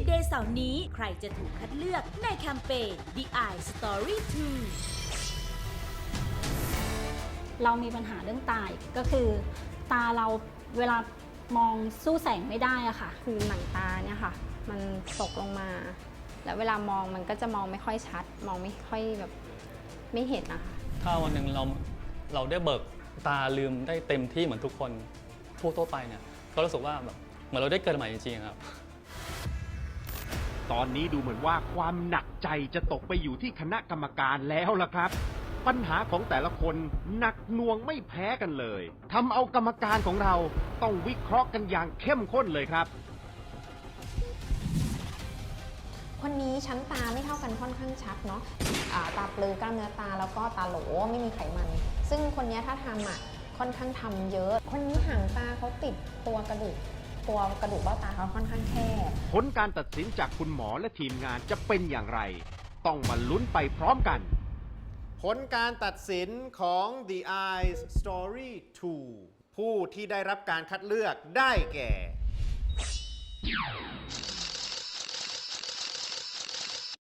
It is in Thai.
10 Day เสาร์นี้ใครจะถูกคัดเลือกในแคมเปญ The Eye Story 2 เรามีปัญหาเรื่องตาอีกก็คือ ตาเราเวลามองสู้แสงไม่ได้อะค่ะ คือหนังตาเนี่ยค่ะ มันตกลงมา แล้วเวลามองมันก็จะมองไม่ค่อยชัด มองไม่ค่อยแบบไม่เห็นนะคะถ้าวันหนึ่งเราเราได้เบิกตาลืมได้เต็มที่เหมือนทุกคนทั่วทั่วๆไปเนี่ยก็รู้สึกว่าแบบเหมือนเราได้เกิดใหม่จริงๆครับ ตอนนี้ดูเหมือนว่าความหนักใจจะตกไปอยู่ที่คณะกรรมการแล้วล่ะครับ ปัญหาของแต่ละคนหนักหน่วงไม่แพ้กันเลยทำเอากรรมการของเราต้องวิเคราะห์กันอย่างเข้มข้นเลยครับ คนนี้ชั้นตาไม่เท่ากันค่อนข้างชัดเนาะอ่าตาปลือกล้ามเนื้อตาแล้วก็ตาโหลไม่มีไขมัน ซึ่งคนเนี้ยถ้าทำอะค่อนข้างทำเยอะ คนนี้หางตาเขาติดตัวกระดูก ตัวกระดูกเบ้าตาเขาค่อนข้างแคบ ผลการตัดสินจากคุณหมอและทีมงานจะเป็นอย่างไร ต้องมาลุ้นไปพร้อมกัน ผลการตัดสินของ The Eyes Story 2 ผู้ที่ได้รับการคัดเลือกได้แก่